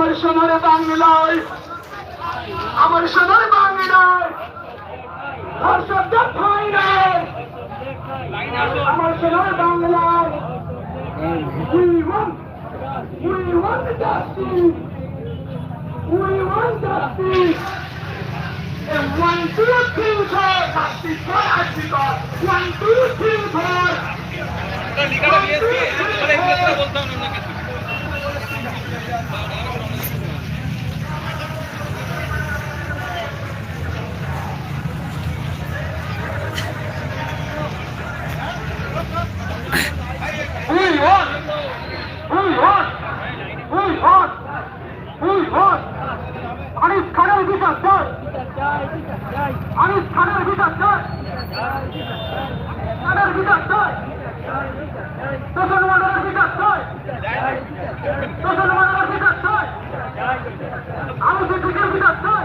আমার সোনার বাংলায় আমার সোনার বাংলায় আমার সোনার বাংলায় want, we want justice. We want justice. And one, two, three, four. For Ashikar. One, two, three, four বলতাম না কিছু We want, we want, we want, we want. Anis খানের বিচার চাই আনিস খানের বিচার চাই। খানের বিচার চাই। শোষণ মানের বিচার চাই। শোষণ মানের বিচার চাই। আমি সিদ্দিকের বিচার চাই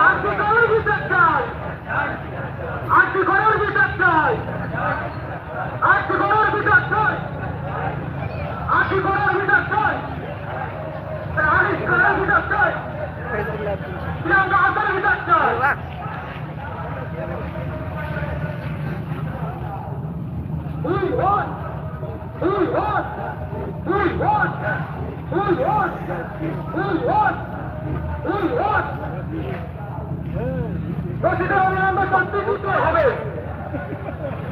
আজকে করের বিচার চাই আজকে করের বিচার চাই আজকে করের বিচার চাই আজকে করের বিচার চাই আনিস খানের বিচার চাই প্রিয়াঙ্কা হাসানের বিচার চাই We want, we want, we want, we want, we want, we want. রশিদের অবিলম্বে শান্তি দিতে হবে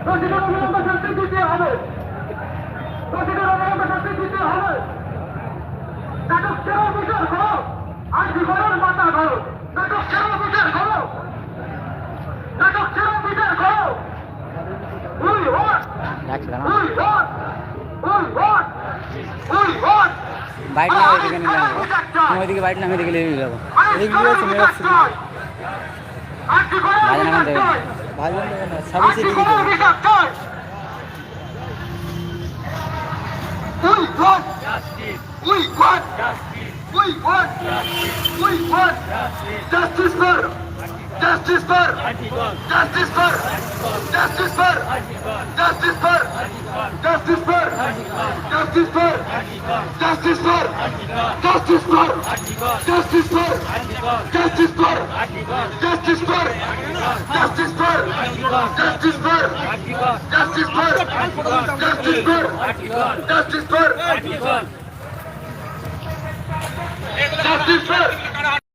রশিদের অবিলম্বে শান্তি দিতে হবে রশিদের অবিলম্বে শান্তি দিতে হবে নাটক সেরা বিচার করো আর জীবনের মাথা ধরো নাটক সেরা বিচার করো নাটক সেরা বিচার করো want, বাইট না ওইদিকে নিয়ে যাবো তুমি ওইদিকে বাইট না আমি এদিকে নিয়ে যাবো এদিকে দিয়ে যাচ্ছে মেরে যাচ্ছে ভাজন এখন দেবে ভাজন দেবে না সার্ভিসে দিয়ে দেবে We want, we want, we want, we want justice for, justice for, justice for, justice for, justice for, justice for, justice for, justice for, justice for, justice for, justice for, justice for, justice for, justice for, justice for, justice for, justice for, justice for,